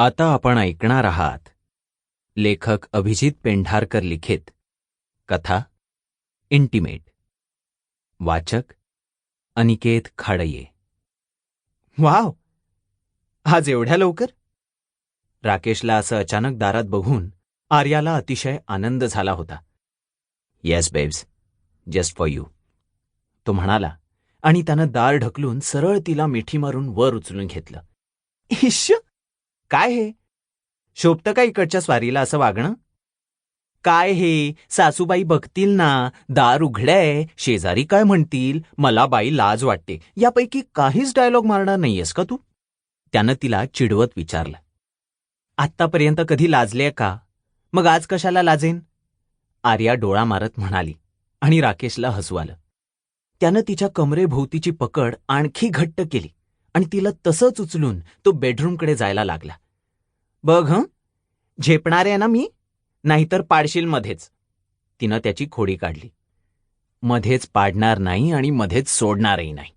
आता आपण ऐकणार आहात. लेखक अभिजित पेंढारकर लिखित. कथा. इंटिमेट वाचक. अनिकेत खाडये. वाव! आज एवढ्या लवकर? राकेशला असं अचानक दारात बघून आर्याला अतिशय आनंद झाला होता. Yes babes just for you तो म्हणाला आणि त्यानं दार ढकलून सरळ तिला मिठी मारून वर उचलून घेतलं. इश्य काय हे? शोभतं का इकडच्या स्वारीला असं वागणं? काय हे? सासूबाई बघतील ना. दार उघडय शेजारी काय म्हणतील? मला बाई लाज वाटते. यापैकी काहीच डायलॉग मारणार नाहीयेस का तू? त्यानं तिला चिडवत विचारलं. आत्तापर्यंत कधी लाजले का? मग आज कशाला लाजेन? आर्या डोळा मारत म्हणाली आणि राकेशला हसू आलं त्यानं तिच्या कमरेभोवतीची पकड आणखी घट्ट केली. आणि तिला तसंच उचलून तो बेडरूमकडे जायला लागला. बघ हं झेपणार आहे ना मी? नाहीतर पाडशील मध्येच. तिनं त्याची खोडी काढली. मध्येच पाडणार नाही आणि मध्येच सोडणारही नाही.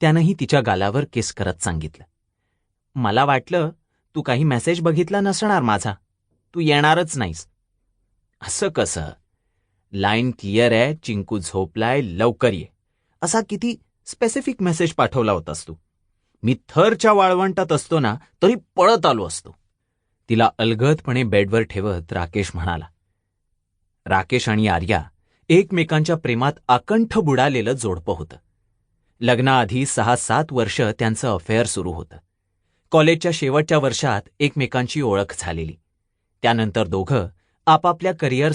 त्यानंही तिच्या गालावर केस करत सांगितलं. मला वाटलं तू काही मेसेज बघितला नसणार माझा. तू येणारच नाहीस. असं कसं? लाईन क्लिअर आहे चिंकू झोपलाय लवकर ये. असा किती स्पेसिफिक मेसेज पाठवला होतास तू? मी थरच्या वाळवंटात असतो ना तरी पळत आलो असतो. तिला अलगदपणे बेडवर ठेवत राकेश म्हणाला राकेश आणि आर्या एकमेकांच्या प्रेमात आकंठ बुडालेलं जोडपं होतं. लग्नाआधी सहा सात वर्ष त्यांचं अफेअर सुरू होतं. कॉलेजच्या शेवटच्या वर्षात एकमेकांची ओळख झालेली. त्यानंतर दोघं आपापल्या करिअर